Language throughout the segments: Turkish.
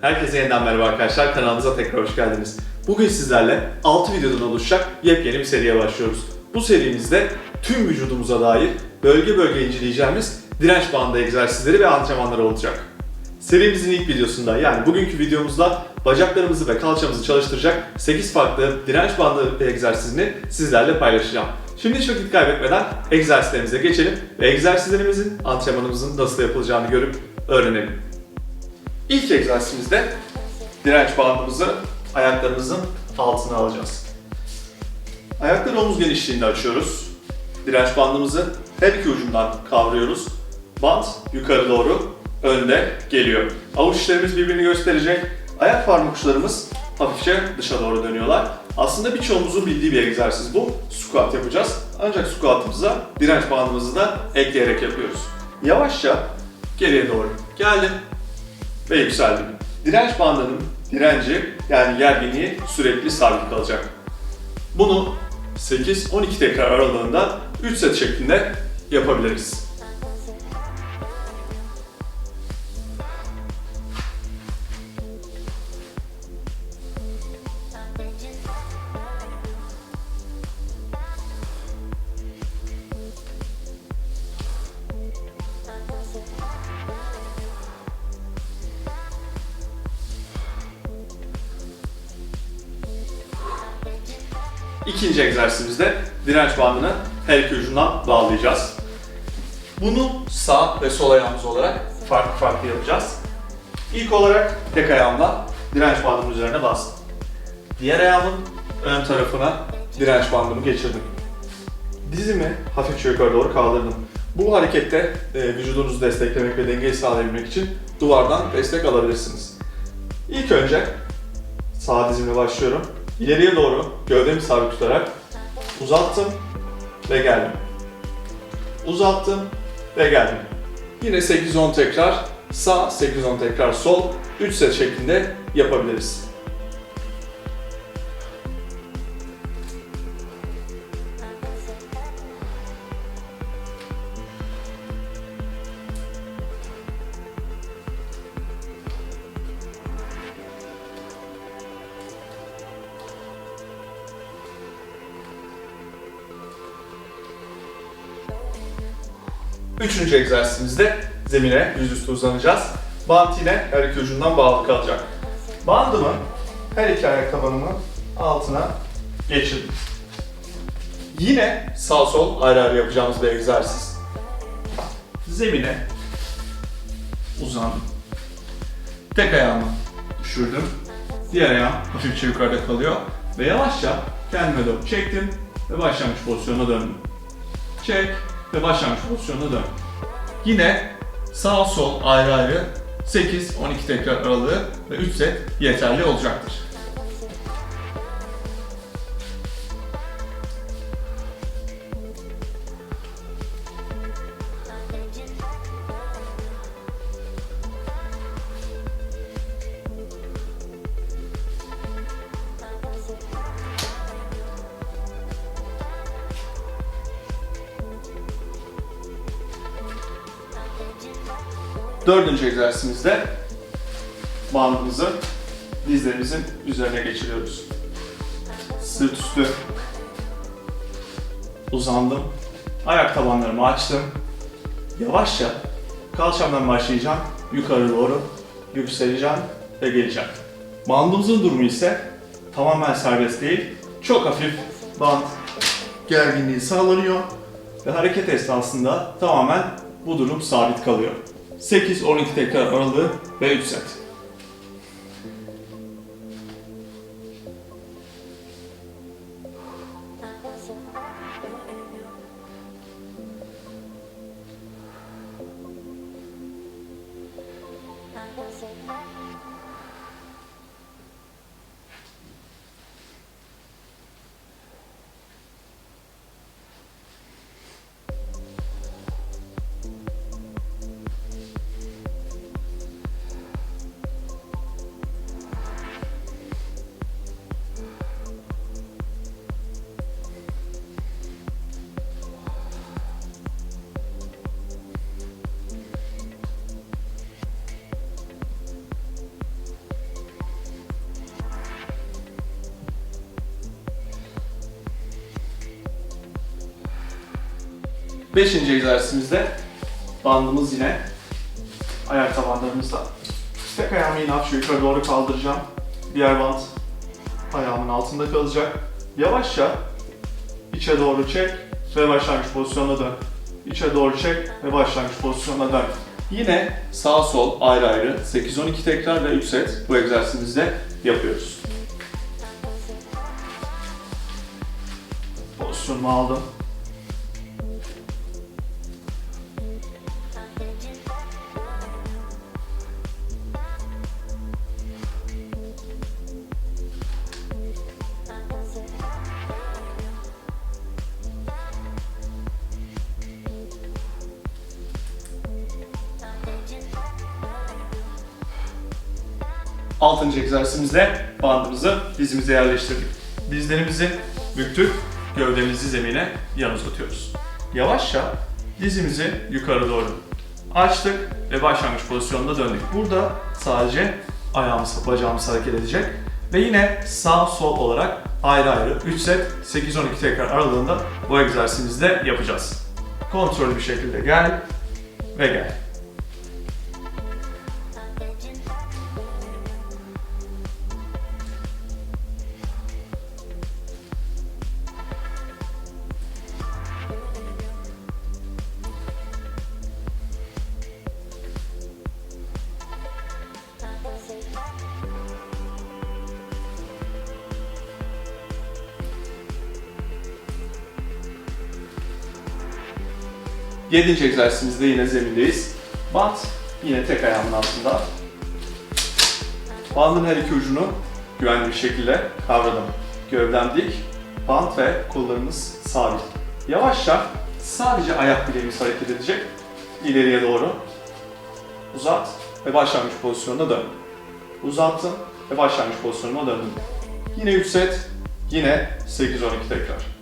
Herkese yeniden merhaba arkadaşlar. Kanalımıza tekrar hoş geldiniz. Bugün sizlerle 6 videodan oluşacak yepyeni bir seriye başlıyoruz. Bu serimizde tüm vücudumuza dair bölge bölge inceleyeceğimiz direnç bandı egzersizleri ve antrenmanları olacak. Serimizin ilk videosunda yani bugünkü videomuzda bacaklarımızı ve kalçamızı çalıştıracak 8 farklı direnç bandı egzersizini sizlerle paylaşacağım. Şimdi hiç vakit kaybetmeden egzersizlerimize geçelim ve egzersizlerimizin, antrenmanımızın nasıl yapılacağını görüp öğrenelim. İlk egzersizimizde direnç bandımızı ayaklarımızın altına alacağız. Ayakları omuz genişliğinde açıyoruz. Direnç bandımızı her iki ucundan kavruyoruz. Band yukarı doğru önde geliyor. Avuç içlerimiz birbirini gösterecek. Ayak parmak uçlarımız hafifçe dışa doğru dönüyorlar. Aslında birçoğumuzun bildiği bir egzersiz bu. Squat yapacağız. Ancak squatımıza direnç bandımızı da ekleyerek yapıyoruz. Yavaşça geriye doğru geldim ve yükseldim. Direnç bandının direnci yani gerginliği sürekli sabit kalacak. Bunu 8-12 tekrar aralığında 3 set şeklinde yapabiliriz. İkinci egzersizimizde direnç bandını her iki ucundan bağlayacağız. Bunu sağ ve sol ayağımız olarak farklı farklı yapacağız. İlk olarak tek ayağımla direnç bandımın üzerine bastım. Diğer ayağımın ön tarafına direnç bandımı geçirdim. Dizimi hafifçe yukarı doğru kaldırdım. Bu harekette e, vücudunuzu desteklemek ve dengeyi sağlayabilmek için duvardan destek alabilirsiniz. İlk önce sağ dizimle başlıyorum. İleriye doğru gövdemi sabit tutarak uzattım ve geldim. Uzattım ve geldim. Yine 8-10 tekrar sağ, 8-10 tekrar sol, 3 set şeklinde yapabiliriz. Üçüncü egzersizimizde zemine yüzüstü uzanacağız. Bant yine her iki ucundan bağlı kalacak. Bandımı her iki ayak tabanımın altına geçirdim. Yine sağ sol ayrı ayrı yapacağımız bir egzersiz. Zemine uzandım. Tek ayağımı düşürdüm. Diğer ayağım hafifçe yukarıda kalıyor. Ve yavaşça kendime doğru çektim ve başlangıç pozisyonuna döndüm. Çek ve başlangıç pozisyonuna dön. Yine sağ sol ayrı ayrı 8-12 tekrar aralığı ve 3 set yeterli olacaktır. Dördüncü egzersizimizde bandımızı dizlerimizin üzerine geçiriyoruz. Sırt üstü uzandım. Ayak tabanlarımı açtım. Yavaşça kalçamdan başlayacağım. Yukarı doğru yükseleceğim ve geleceğim. Bandımızın durumu ise tamamen serbest değil. Çok hafif band gerginliği sağlanıyor ve hareket esnasında tamamen bu durum sabit kalıyor. 8-12 tekrar aralığı ve 3 set. Beşinci egzersizimizde bandımız yine ayak tabanlarımızda. Tek ayağımı yine hafifçe yukarı doğru kaldıracağım. Diğer band ayağımın altında kalacak. Yavaşça içe doğru çek ve başlangıç pozisyonuna dön. İçe doğru çek ve başlangıç pozisyonuna dön. Yine sağ sol ayrı ayrı 8-12 tekrar ve 3 set bu egzersizimizde yapıyoruz. Pozisyonumu aldım. Altıncı egzersizimizde bandımızı dizimize yerleştirdik. Dizlerimizi büktük, gövdemizi zemine yan uzatıyoruz. Yavaşça dizimizi yukarı doğru açtık ve başlangıç pozisyonuna döndük. Burada sadece ayağımız, bacağımız hareket edecek. Ve yine sağ sol olarak ayrı ayrı 3 set 8-12 tekrar aralığında bu egzersizimizde yapacağız. Kontrollü bir şekilde gel ve gel. Yedinci egzersizimizde yine zemindeyiz. Bant yine tek ayağımın altında. Bandın her iki ucunu güvenli bir şekilde kavradım. Gövdem dik, bant ve kollarımız sabit. Yavaşça sadece ayak bileğimiz hareket edecek. İleriye doğru uzat ve başlangıç pozisyonuna dön. Uzattım ve başlangıç pozisyonuma döndüm. Yine 3 set, yine 8-12 tekrar.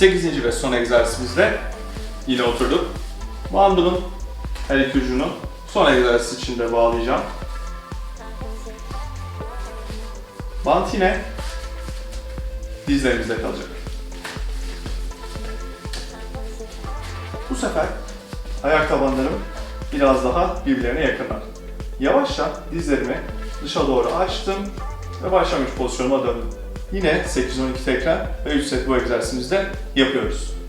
Sekizinci ve son egzersizimizde yine oturduk. Bandımın her iki ucunu son egzersiz için de bağlayacağım. Bant yine dizlerimizde kalacak. Bu sefer ayak tabanlarım biraz daha birbirlerine yakınlar. Yavaşça dizlerimi dışa doğru açtım ve başlangıç pozisyonuma döndüm. Yine 8-12 tekrar ve 3 set bu egzersizimizde yapıyoruz.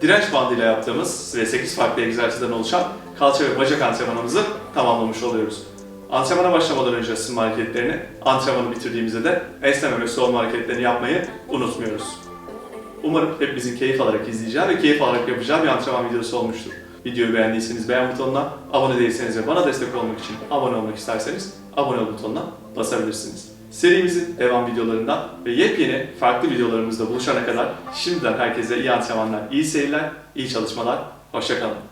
Direnç bandıyla yaptığımız ve 8 farklı egzersizden oluşan kalça ve bacak antrenmanımızı tamamlamış oluyoruz. Antrenmana başlamadan önce ısınma hareketlerini, antrenmanı bitirdiğimizde de esneme ve soğuma hareketlerini yapmayı unutmuyoruz. Umarım hepimizin keyif alarak izleyeceği ve keyif alarak yapacağı bir antrenman videosu olmuştur. Videoyu beğendiyseniz beğen butonuna, abone değilseniz ve bana destek olmak için abone olmak isterseniz abone butonuna basabilirsiniz. Serimizin devam videolarından ve yepyeni farklı videolarımızda buluşana kadar şimdiden herkese iyi antrenmanlar, iyi seyirler, iyi çalışmalar, hoşçakalın.